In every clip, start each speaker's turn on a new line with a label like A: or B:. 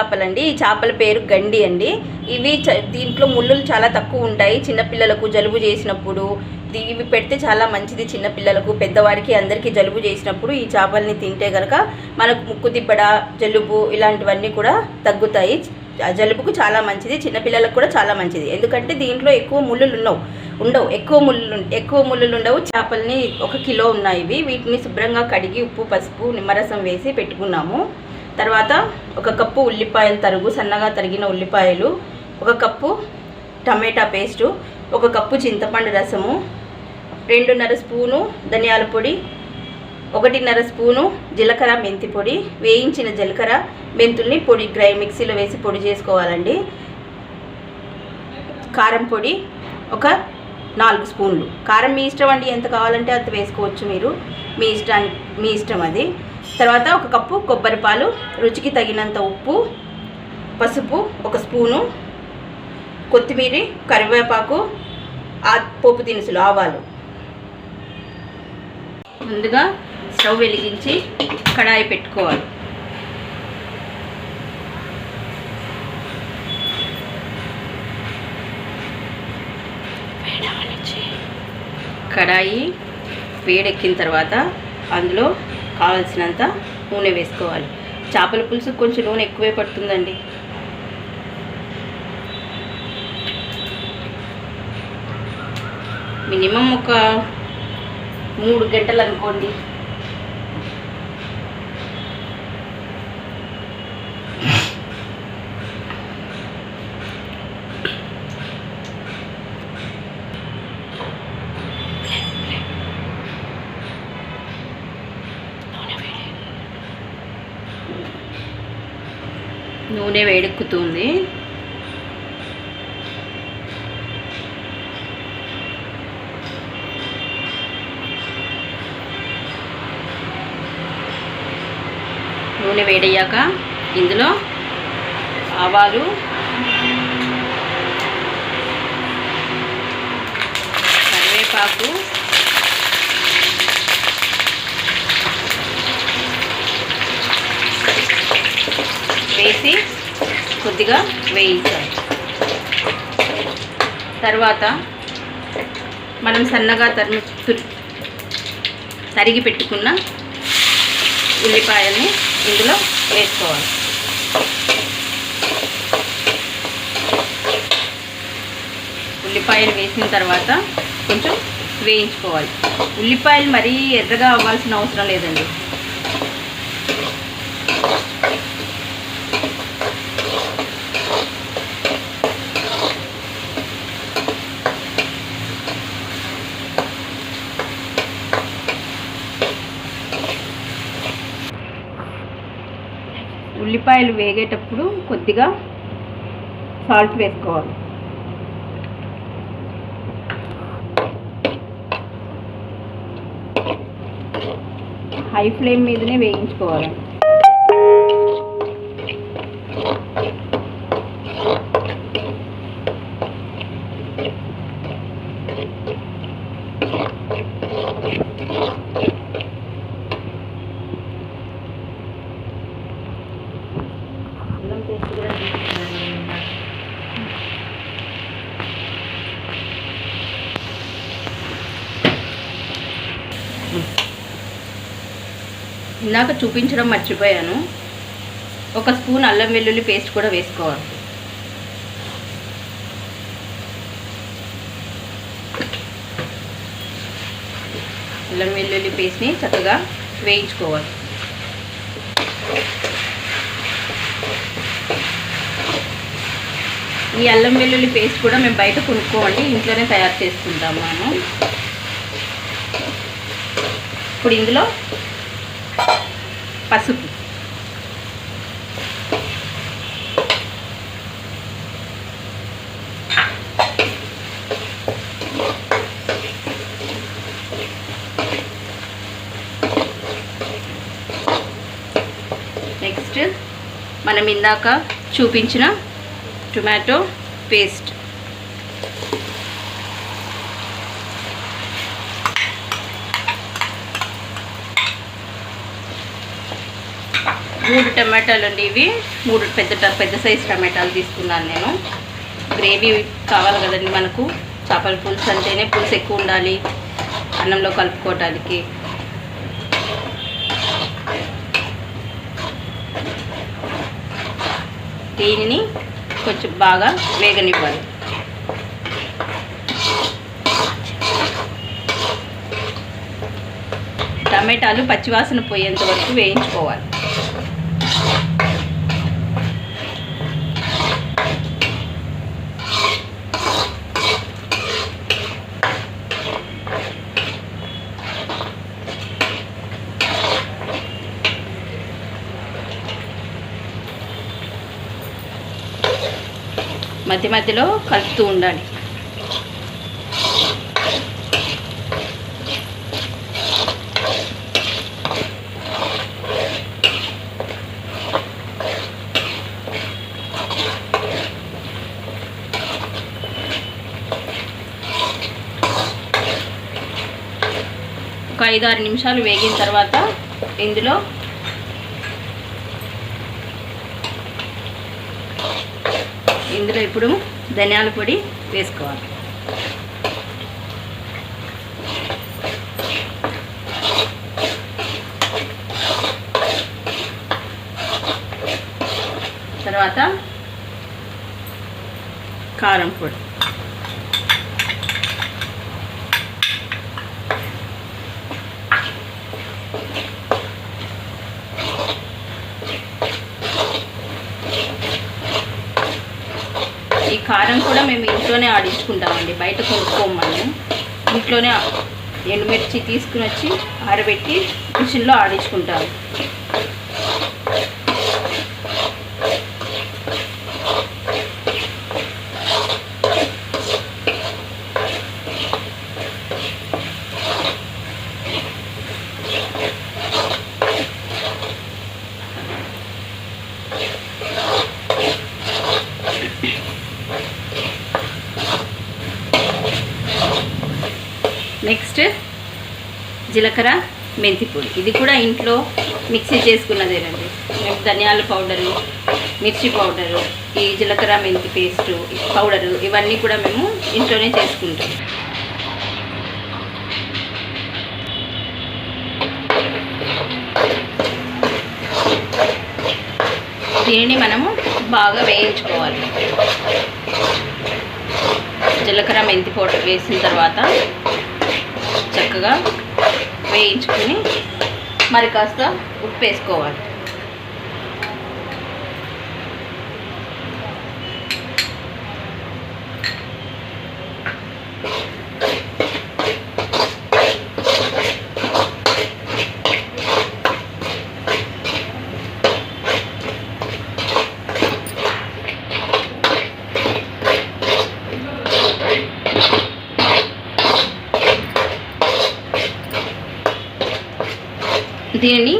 A: చేపలండి. ఈ చేపల పేరు గండి అండి. ఇవి చ- దీంట్లో ముళ్ళులు చాలా తక్కువ ఉంటాయి. చిన్నపిల్లలకు జలుబు చేసినప్పుడు ఇవి పెడితే చాలా మంచిది చిన్నపిల్లలకు పెద్దవారికి అందరికీ జలుబు చేసినప్పుడు ఈ చేపల్ని తింటే కనుక మనకు ముక్కు తిప్పడ జలుబు ఇలాంటివన్నీ కూడా తగ్గుతాయి. జలుబుకు చాలా మంచిది చిన్నపిల్లలకు కూడా చాలా మంచిది. ఎందుకంటే దీంట్లో ఎక్కువ ముళ్ళులు ఉండవు. ఉండవు. ఎక్కువ ముళ్ళు ఎక్కువ ముళ్ళులు ఉండవు. చేపల్ని ఒక కిలో ఉన్నాయి ఇవి. వీటిని శుభ్రంగా కడిగి ఉప్పు పసుపు నిమ్మరసం వేసి పెట్టుకున్నాము. తర్వాత ఒక కప్పు ఉల్లిపాయలు తరుగు సన్నగా తరిగిన ఉల్లిపాయలు ఒక కప్పు టమాటా పేస్టు ఒక కప్పు చింతపండు రసము రెండున్నర స్పూను ధనియాల పొడి ఒకటిన్నర స్పూను జీలకర్ర మెంతి పొడి వేయించిన జీలకర్ర మెంతుల్ని పొడి గ్రై మిక్సీలో వేసి పొడి చేసుకోవాలండి. కారం పొడి ఒక నాలుగు స్పూన్లు. కారం మీ ఇష్టం అండి ఎంత కావాలంటే అంత వేసుకోవచ్చు మీరు. మీ ఇష్టానికి మీ ఇష్టం అది. తర్వాత ఒక కప్పు కొబ్బరి పాలు రుచికి తగినంత ఉప్పు పసుపు ఒక స్పూను కొత్తిమీర కరివేపాకు ఆ పోపు దినుసులు ఆవాలు. ముందుగా స్టవ్ వెలిగించి కడాయి పెట్టుకోవాలి. కడాయి వేడెక్కిన తర్వాత అందులో కావలసినంత నూనె వేసుకోవాలి. చేపల పులుసు కొంచెం నూనె ఎక్కువే పడుతుందండి. మినిమం ఒక మూడు గంటలు అనుకోండి నూనె వేడెక్కుతుంది. నూనె వేడయ్యాక ఇందులో ఆవాలు కరివేపాకు వేసి కొద్దిగా వేయించాలి. తర్వాత మనం సన్నగా తరిమి తరిగి పెట్టుకున్న ఉల్లిపాయల్ని ఇందులో వేసుకోవాలి. ఉల్లిపాయలు వేసిన తర్వాత కొంచెం వేయించుకోవాలి. ఉల్లిపాయలు మరీ ఎర్రగా అవ్వాల్సిన అవసరం లేదండి. ఉల్లిపాయలు వేగేటప్పుడు కొద్దిగా సాల్ట్ వేసుకోవాలి. హై ఫ్లేమ్ మీదనే వేయించుకోవాలి. ఇందాక చూపించడం మర్చిపోయాను. ఒక స్పూన్ అల్లం వెల్లుల్లి పేస్ట్ కూడా వేసుకోవాలి. అల్లం వెల్లుల్లి పేస్ట్ని చక్కగా వేయించుకోవాలి. ఈ అల్లం వెల్లుల్లి పేస్ట్ కూడా మేము బయట కొనుక్కోండి ఇంట్లోనే తయారు చేసుకుంటాము మనం ఇప్పుడు ఇందులో పసుపు. నెక్స్ట్ మనం ఇందాక చూపించిన టొమాటో పేస్ట్ మూడు టమాటాలు అండి ఇవి. మూడు పెద్ద ట- పెద్ద సైజు టమాటాలు తీసుకున్నాను నేను. గ్రేవీ కావాలి కదండి మనకు. చేపల పులుసు అంటేనే పులుసు ఎక్కువ ఉండాలి. అన్నంలో కలుపుకోవటానికి. దీనిని కొంచెం బాగా వేగనివ్వాలి. టమాటాలు పచ్చివాసన పోయేంత వరకు వేయించుకోవాలి. మధ్య మధ్యలో కలుపుతూ ఉండాలి. ఒక ఐదు ఆరు నిమిషాలు వేగిన తర్వాత ఇందులో ఇందులో ఇప్పుడు ధనియాల పొడి వేసుకోవాలి. తర్వాత కారం పొడి ఈ కారం కూడా మేము ఇంట్లోనే ఆడించుకుంటామండి. బయట కొనుక్కోమని ఇంట్లోనే ఎండుమిర్చి తీసుకుని వచ్చి ఆరబెట్టి మిషన్లో ఆడించుకుంటాము. నెక్స్ట్ జీలకర్ర మెంతిపొడి ఇది కూడా ఇంట్లో మిక్సీ చేసుకున్నదేనండి. మేము ధనియాల పౌడరు మిర్చి పౌడరు ఈ జీలకర్ర మెంతి పేస్టు పౌడరు ఇవన్నీ కూడా మేము ఇంట్లోనే చేసుకుంటాం. దీనిని మనము బాగా వేయించుకోవాలి. జీలకర్ర మెంతి పౌడర్ వేసిన తర్వాత చక్కగా వేయించుకుని మరి కాస్త ఉప్పు వేసుకోవాలి. దీనిని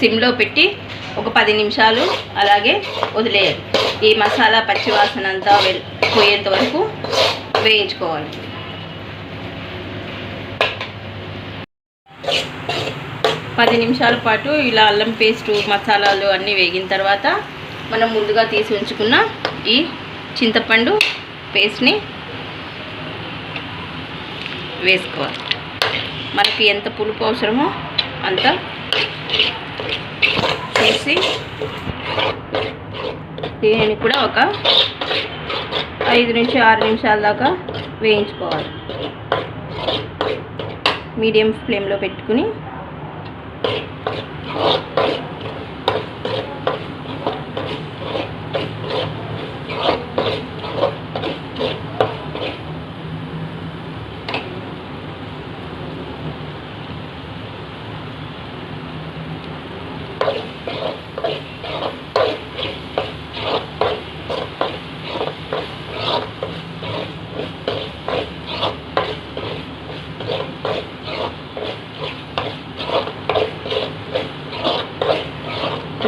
A: సిమ్లో పెట్టి ఒక పది నిమిషాలు అలాగే వదిలేయాలి. ఈ మసాలా పచ్చివాసన అంతా వెల్ పోయేంత వరకు వేయించుకోవాలి. పది నిమిషాల పాటు ఇలా అల్లం పేస్టు మసాలాలు అన్నీ వేగిన తర్వాత మనం ముందుగా తీసి ఉంచుకున్న ఈ చింతపండు పేస్ట్ని వేసుకోవాలి. మనకి ఎంత పులుపు అవసరమో అంత చేసి దీనిని కూడా ఒక ఐదు నుంచి ఆరు నిమిషాల దాకా వేయించుకోవాలి. మీడియం ఫ్లేమ్లో పెట్టుకుని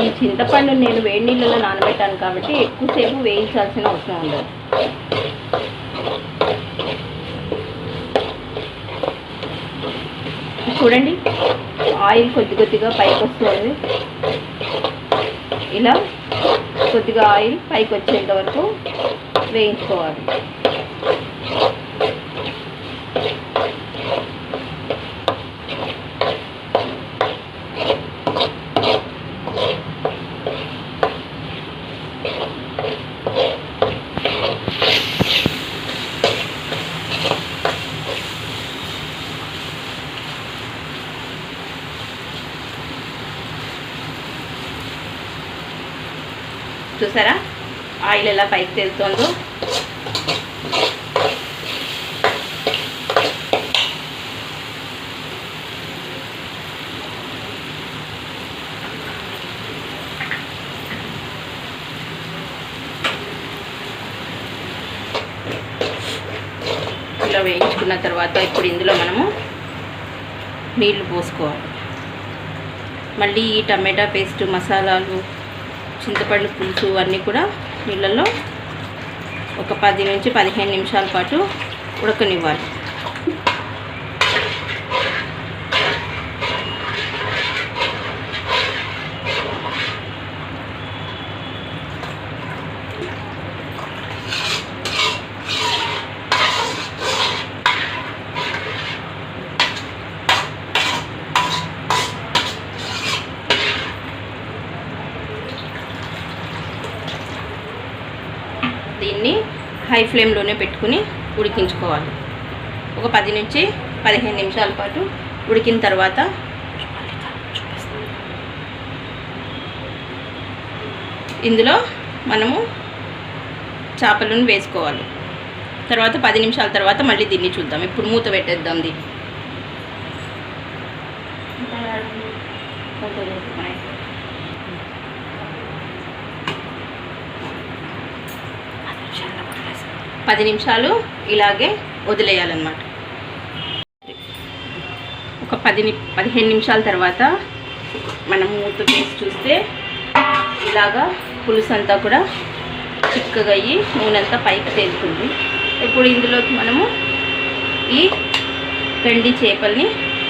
A: ఈ చింతపండు నేను వేడి నీళ్ళలో నానబెట్టాను కాబట్టి ఎక్కువసేపు వేయించాల్సిన అవసరం ఉండదు. చూడండి ఆయిల్ కొద్ది కొద్దిగా పైకి వస్తుంది. ఇలా కొద్దిగా ఆయిల్ పైకి వచ్చేంత వరకు వేయించుకోవాలి. చూసారా? ఆయిల్ ఎలా పైకి తేలుతుందో. ఇలా వేయించుకున్న తర్వాత ఇప్పుడు ఇందులో మనము నీళ్ళు పోసుకోవాలి. మళ్ళీ ఈ టమాటా పేస్ట్ మసాలాలు చింతపండు పులుసు అన్నీ కూడా నీళ్ళల్లో ఒక పది నుంచి పదిహేను నిమిషాల పాటు ఉడకనివ్వాలి దీన్ని హై ఫ్లేమ్లోనే పెట్టుకుని ఉడికించుకోవాలి. ఒక పది నుంచి పదిహేను నిమిషాల పాటు ఉడికిన తర్వాత ఇందులో మనము చేపలను వేసుకోవాలి. తర్వాత పది నిమిషాల తర్వాత మళ్ళీ దీన్ని చూద్దాం. ఇప్పుడు మూత పెట్టేద్దాం దీన్ని. పది నిమిషాలు ఇలాగే వదిలేయాలన్నమాట. ఒక పది ని- పదిహేను నిమిషాల తర్వాత మనం మూత తీసి చూస్తే ఇలాగా పులుసు అంతా కూడా చిక్కగా అయ్యి నూనె అంతా పైకి తేలుతుంది. ఇప్పుడు ఇందులోకి మనము ఈ గండి చేపల్ని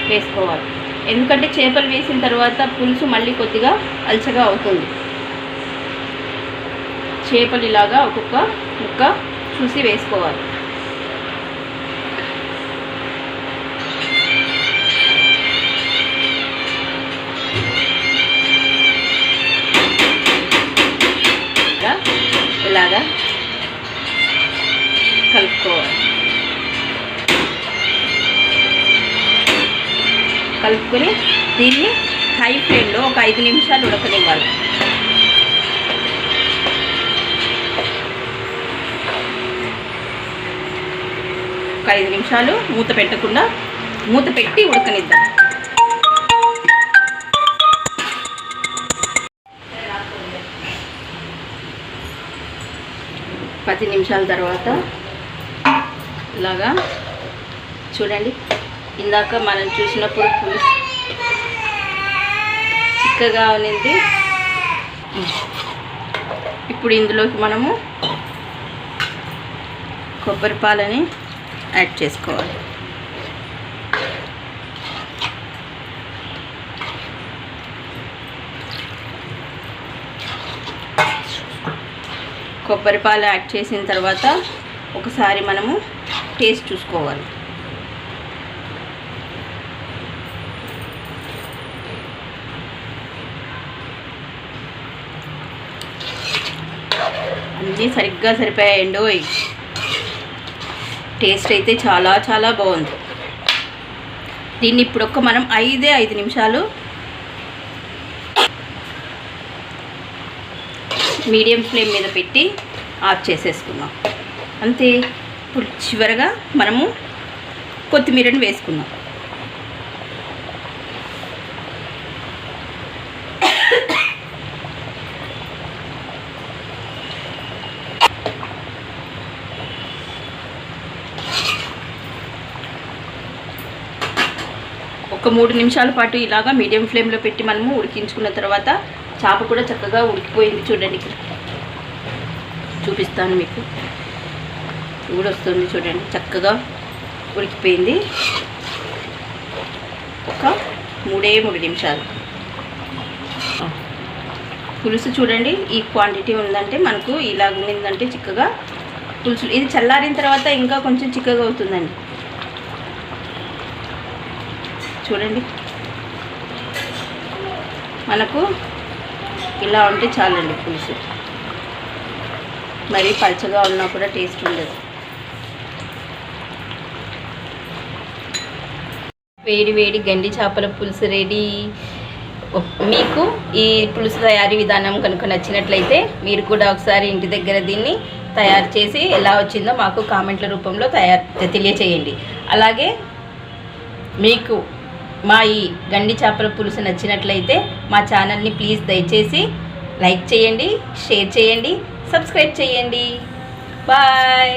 A: వేసుకోవాలి. ఎందుకంటే చేపలు వేసిన తర్వాత పులుసు మళ్ళీ కొద్దిగా అల్చగా అవుతుంది. చేపలు ఇలాగా ఒక్కొక్క ముక్క చూసి వేసుకోవాలి. ఇలాగా? కలుపుకోవాలి. కలుపుకొని దీన్ని హై ఫ్లేమ్లో ఒక ఐదు నిమిషాలు ఉడకనివ్వాలి. ఒక ఐదు నిమిషాలు మూత పెట్టకుండా మూత పెట్టి ఉడకనిద్దాం. పది నిమిషాల తర్వాత ఇలాగా చూడండి ఇందాక మనం చూసినప్పుడు పులుసు చిక్కగా ఉన్నింది. ఇప్పుడు ఇందులోకి మనము కొబ్బరి పాలని యాడ్ చేసుకోవాలి. కొబ్బరి పాలు యాడ్ చేసిన తర్వాత ఒకసారి మనము టేస్ట్ చూసుకోవాలి. అన్నీ సరిగ్గా సరిపోయాయండి టేస్ట్ అయితే చాలా చాలా బాగుంది. దీన్ని ఇప్పుడు ఒక మనం ఐదే ఐదు నిమిషాలు మీడియం ఫ్లేమ్ మీద పెట్టి ఆఫ్ చేసేసుకున్నాం అంతే. ఇప్పుడు చివరగా మనము కొత్తిమీరని వేసుకున్నాం ఒక మూడు నిమిషాల పాటు ఇలాగా మీడియం ఫ్లేమ్లో పెట్టి మనము ఉడికించుకున్న తర్వాత చేప కూడా చక్కగా ఉడికిపోయింది చూడండి చూపిస్తాను మీకు. కూడా వస్తుంది చూడండి చక్కగా ఉడికిపోయింది. ఒక మూడే మూడు నిమిషాలు. పులుసు చూడండి ఈ క్వాంటిటీ ఉందంటే మనకు ఇలా ఉందంటే చిక్కగా పులుసు. ఇది చల్లారిన తర్వాత ఇంకా కొంచెం చిక్కగా అవుతుందండి. చూడండి. మనకు ఇలా ఉంటే చాలండి పులుసు. మరీ పల్చగా ఉన్నా కూడా టేస్ట్ ఉండదు. వేడి వేడి గండి చేపల పులుసు రెడీ మీకు ఈ పులుసు తయారీ విధానం కనుక నచ్చినట్లయితే మీరు కూడా ఒకసారి ఇంటి దగ్గర దీన్ని తయారు చేసి ఎలా వచ్చిందో మాకు కామెంట్ల రూపంలో తయారు తెలియచేయండి. అలాగే మీకు మా ఈ గండి చేపల పులుసు నచ్చినట్లయితే మా ఛానల్ని ప్లీజ్ దయచేసి లైక్ చేయండి షేర్ చేయండి సబ్స్క్రైబ్ చేయండి. బాయ్.